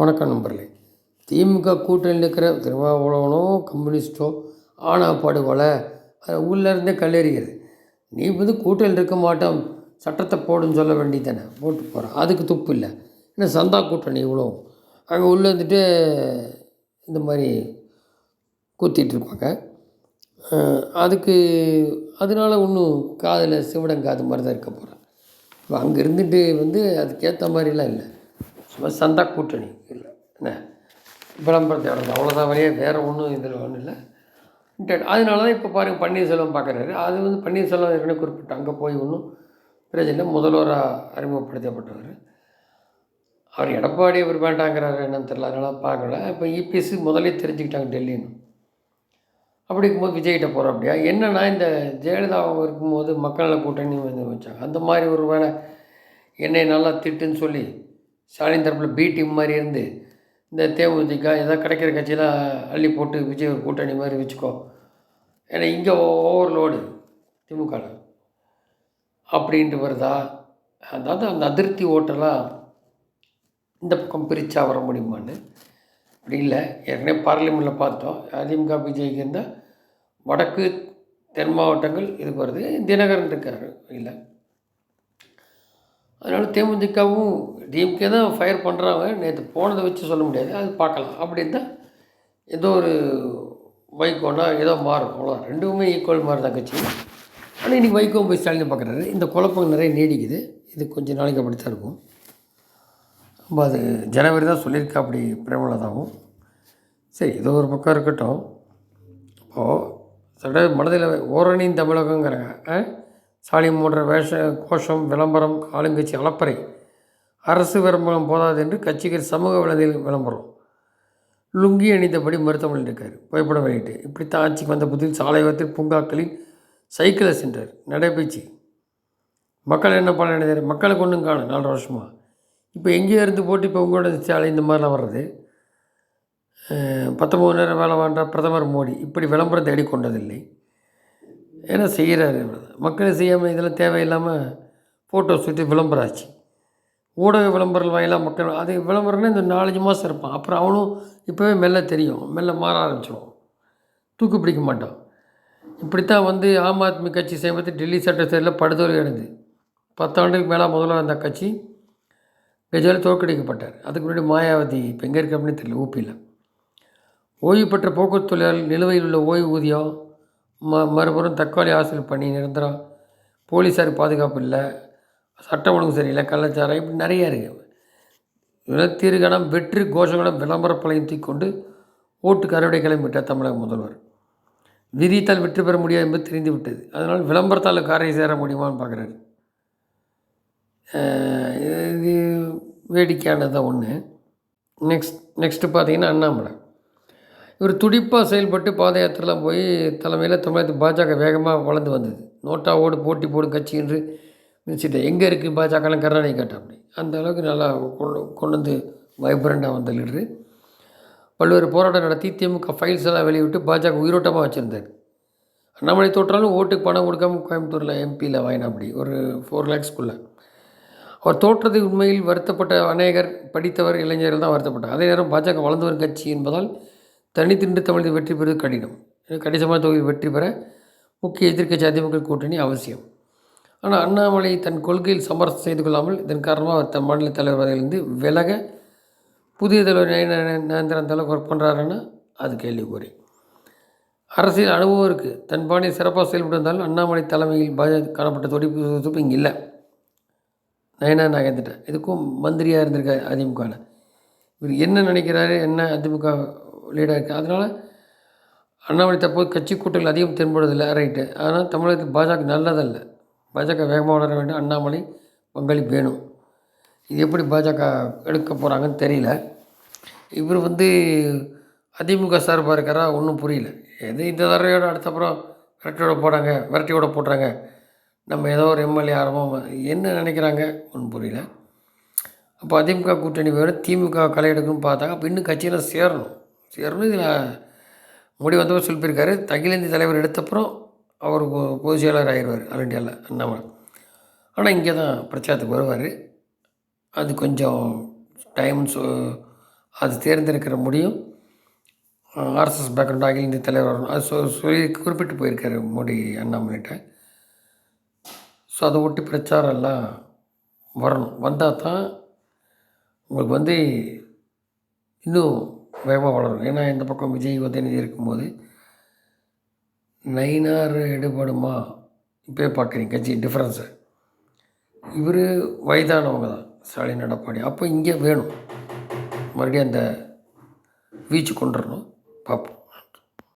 வணக்கம் நம்பர்லே திமுக கூட்டணியில் இருக்கிற திருமாவளவனோ கம்யூனிஸ்டோ ஆணவ படுகொலை உள்ளேருந்தே உள்ளே இருந்தே கல்லெறிகிறது. நீ வந்து கூட்டணியில் இருக்க மாட்டோம் சட்டத்தை போடுன்னு சொல்ல வேண்டியதானே போட்டு போகிறான் அதுக்கு துப்பு இல்லை. ஏன்னா சந்தா கூட்டணி இவ்வளோ? அங்கே உள்ளே இருந்துட்டு இந்த மாதிரி குத்திட்டு இருப்பாங்க. அதுக்கு அதனால ஒன்றும் காதில் சிவடங்காது மாதிரி தான் இருக்க போகிறேன் இப்போ அங்கே இருந்துட்டு வந்து அதுக்கேற்ற மாதிரிலாம் இல்லை. சும்மா சந்தா கூட்டணி. இல்லை. என்ன? விளம்பரத்தை அவ்வளோ அவ்வளோதான் வழியே வேறு ஒன்றும் இதில் ஒன்றும் இல்லை அதனால தான் இப்போ பாருங்கள் பன்னீர்செல்வம் பார்க்குறாரு அது வந்து பன்னீர்செல்வம் ஏற்கனவே குறிப்பிட்டு அங்கே போய் ஒன்றும் பிரச்சனை இல்லை. முதல்வராக அறிமுகப்படுத்தப்பட்டவர். அவர் எடப்பாடி அவர் வேண்டாங்கிறாரு என்னன்னு தெரியல. அதனால பார்க்கல. இப்போ இபிஎஸ் முதலே தெரிஞ்சுக்கிட்டாங்க டெல்லின்னு. அப்படி இருக்கும்போது விஜய்கிட்ட போகிறோம் அப்படியா? என்னென்னா இந்த ஜெயலலிதா அவங்க இருக்கும்போது மக்கள் கூட்டணி வந்து வச்சாங்க. அந்த மாதிரி ஒரு வேளை என்னை நல்லா திட்டுன்னு சொல்லி ஸ்டாலின் தரப்பில் பி டீம் மாதிரி இருந்து இந்த தேமுதிக ஏதாவது கிடைக்கிற கட்சியெல்லாம் அள்ளி போட்டு விஜய் கூட்டணி மாதிரி வச்சுக்கோ. ஏன்னா இங்கே ஓவர்லோடு திமுகவில் அப்படின்ட்டு வருதா? அதாவது அந்த அதிருப்தி ஓட்டெல்லாம் இந்த பக்கம் பிரித்தா வர முடியுமான்னு? அப்படி இல்லை. ஏற்கனவே பார்லிமெண்ட்டில் பார்த்தோம். அதிமுக பிஜேபிக்கு இருந்தால் வடக்கு தென் மாவட்டங்கள் இதுக்கு வருது. தினகரன் இருக்கார். இல்லை. அதனால் தேமுதிகவும் டிஎம்கே தான் ஃபயர் பண்ணுறாங்க நேற்று போனதை வச்சு சொல்ல முடியாது. அது பார்க்கலாம். அப்படி இருந்தால் ஏதோ ஒரு வைகோனா ஏதோ மாறும். அவ்வளோ ரெண்டுமே ஈக்குவல் மாதிரி தான் கட்சி. ஆனால் இன்றைக்கி வைகோ போய் ஸ்டாலின் பார்க்குறாரு. இந்த குழப்பம் நிறைய நீடிக்குது. இது கொஞ்சம் நாளைக்கு அப்படி தான் இருக்கும். நம்ம அது ஜனவரி தான் சொல்லியிருக்கா அப்படி பிரபலதாகவும் சரி ஏதோ ஒரு பக்கம் இருக்கட்டும். இப்போது சட மனதில் ஓரணியின் தமிழகங்கிறாங்க. ஆ? சாலை மூன்ற வேஷ கோஷம் விளம்பரம் ஆளுங்கட்சி அளப்பறை. அரசு விளம்பரம் போதாது என்று கட்சிகள் சமூக வலைதள விளம்பரம். லுங்கி அணிந்தபடி மருத்துவமனையில் இருக்கார். புகைப்படம் வெளியிட்டு. இப்படித்தான் ஆட்சிக்கு வந்த புதில் சாலையோரத்தில் பூங்காக்களில் சைக்கிளில் சென்றார். நடைபயிற்சி மக்கள் என்ன பண்ண நினைத்தார் மக்களை ஒன்றும் காணும் நாலு வருஷமாக இப்போ எங்கேயோ இருந்து போட்டு இப்போ உங்களோட சாலை இந்த மாதிரிலாம் வர்றது. பத்தொம்பது நேரம் வேலை வாண்டா பிரதமர் மோடி இப்படி விளம்பரம் தேடி கொண்டதில்லை ஏன்னா செய்கிறாரு மக்கள் செய்யாமல் இதெல்லாம் தேவையில்லாமல் ஃபோட்டோ சுற்றி விளம்பரம் ஆச்சு ஊடக விளம்பரம் வாயிலாக மக்கள் அது விளம்பரம்னா இந்த நாலஞ்சு மாதம் இருப்பான். அப்புறம் அவனும் இப்போவே மெல்ல தெரியும். மெல்ல மாற ஆரம்பிச்சிடும் தூக்கு பிடிக்க மாட்டான். இப்படித்தான் வந்து ஆம் ஆத்மி கட்சி சமயத்தில் டெல்லி சட்டசபையில் படுதோல்வி அடைந்து பத்தாண்டுக்கு மேலே முதல்ல அந்த கட்சி கஜால் தோற்கடிக்கப்பட்டார். அதுக்கு முன்னாடி மாயாவதி இப்போ எங்கே இருக்க அப்படின்னு தெரியல ஊப்பியில். ஓய்வு பெற்ற போக்குவரத்து தொழிலாளர் நிலுவையில் உள்ள ஓய்வூதியம் ம மறுபுறம் தக்காளி ஆசிரியர் பணி நிரந்தரம். போலீஸார் பாதுகாப்பு இல்லை. சட்டம் ஒழுங்கு சரியில்லை. கள்ளச்சாரம் இப்படி நிறைய இருக்குது இனத்தீர்கணம் வெற்றி கோஷங்களும் விளம்பர பழையும் கொண்டு ஓட்டு அறுவடை கிளம்பிவிட்டார் தமிழக முதல்வர். விதித்தால் வெற்றி பெற முடியாது என்பது தெரிந்து விட்டது. அதனால் விளம்பரத்தால் காரை சேர முடியுமான்னு பார்க்குறாரு இது வேடிக்கையானது ஒன்று நெக்ஸ்ட் நெக்ஸ்ட்டு பார்த்தீங்கன்னா அண்ணாமலை. இவர் துடிப்பாக செயல்பட்டு பாத யாத்திரைலாம் போய் தலைமையில் தமிழகத்து பாஜக வேகமாக வளர்ந்து வந்தது. நோட்டாவோடு போட்டி போடும் கட்சி என்று மிதிச்சிட்டு எங்கே இருக்குது பாஜகலாம் கருணாநிதி கேட்டால் அப்படி. அந்த அளவுக்கு நல்லா கொண்டு கொண்டு வந்து வைப்ரண்ட்டாக வந்த லீடரு பல்வேறு போராட்டம் நடத்தி திமுக ஃபைல்ஸ் எல்லாம் வெளியிட்டு பாஜக உயிரோட்டமாக வச்சுருந்தார். அண்ணாமலை தோற்றாலும் ஓட்டுக்கு பணம் கொடுக்காம கோயம்புத்தூரில் எம்பியில் வாங்கினா அப்படி ஒரு ஃபோர் லேக்ஸ்க்குள்ளே அவர் தோற்றது உண்மையில் வருத்தப்பட்ட அநேகர் படித்தவர் இளைஞர்கள் தான் வருத்தப்பட்டார் அதே நேரம் பாஜக வளர்ந்து வரும் கட்சி என்பதால் தனித்தின்று தமிழில் வெற்றி பெறுவது கடினம். கணிசமான தொகுதியில் வெற்றி பெற முக்கிய எதிர்க்கட்சி அதிமுக கூட்டணி அவசியம். ஆனால் அண்ணாமலை தன் கொள்கையில் சமரசம் செய்து கொள்ளாமல் இதன் காரணமாக அவர் தன் மாநில தலைவர் பதவியிலிருந்து விலக புதிய தலைவர் நயன- தலைவர் ஒர்க் பண்ணுறாருன்னா அது கேள்விக்குறி. அரசியல் அனுபவம் இருக்குது தன் பாணியை சிறப்பாக செயல்பட்டிருந்தாலும் அண்ணாமலை தலைமையில் பாஜக காணப்பட்ட தொடிப்பு சுறுசுறுப்பு இங்கே இல்லை. நயனா நகர்ந்துட்டேன் இதுக்கும் மந்திரியாக இருந்திருக்காரு அதிமுகவில் இவர் என்ன நினைக்கிறாரு? என்ன அதிமுக லீடாக இருக்குது அதனால் அண்ணாமலை தற்போது கட்சி கூட்டங்கள் அதிகம் தென்படுவதில்லை. ரைட்டு ஆனால் தமிழகத்துக்கு பாஜக நல்லதல்ல. பாஜக வேகமாக வளர வேண்டும். அண்ணாமலை பங்களிப்பு வேணும் இது எப்படி பாஜக எடுக்க போகிறாங்கன்னு தெரியல. இவர் வந்து அதிமுக சார்பாக இருக்காரா? ஒன்றும் புரியல. எது இந்த தடவையோட அடுத்த அப்புறம் விரட்டியோட போடாங்க விரட்டியோட போடுறாங்க நம்ம ஏதோ ஒரு எம்எல்ஏ ஆரம்பம் என்ன நினைக்கிறாங்க? ஒன்றும் புரியல. அப்போ அதிமுக கூட்டணி வேறு திமுக களை எடுக்கணும்னு பார்த்தாங்க. அப்போ இன்னும் கட்சியெல்லாம் சேரணும். சேரணும் இதில் முடி வந்தவர் சொல்லியிருக்காரு. அகில இந்திய தலைவர் எடுத்தப்புறம் அவர் பொதுச் செயலாளர் ஆயிடுவார் ஆல் இண்டியாவில் அண்ணாமலை. ஆனால் இங்கே தான் பிரச்சாரத்துக்கு வருவார். அது கொஞ்சம் டைம் சொ அது தேர்ந்தெடுக்கிற முடியும். ஆர்எஸ்எஸ் பேக்ரவுண்ட் அகில இந்திய தலைவர் வரணும். அது சொ சொல்லி குறிப்பிட்டு போயிருக்காரு மோடி அண்ணாமலைகிட்ட. ஸோ அதை ஒட்டி பிரச்சாரம் எல்லாம் வரணும். வந்தால் தான் உங்களுக்கு வந்து இன்னும் வேகமாக வளரும் ஏன்னா இந்த பக்கம் விஜய் உதயநிதி இருக்கும்போது நயினார் எடுபடுமா? இப்போ பார்க்குறீங்க கட்சி டிஃப்ரென்ஸு இவர் வயதானவங்க தான் ஸ்டாலின் எடப்பாடி. அப்போ இங்கே வேணும். மறுபடியும் அந்த வீச்சு கொண்டு வரணும் பார்ப்போம்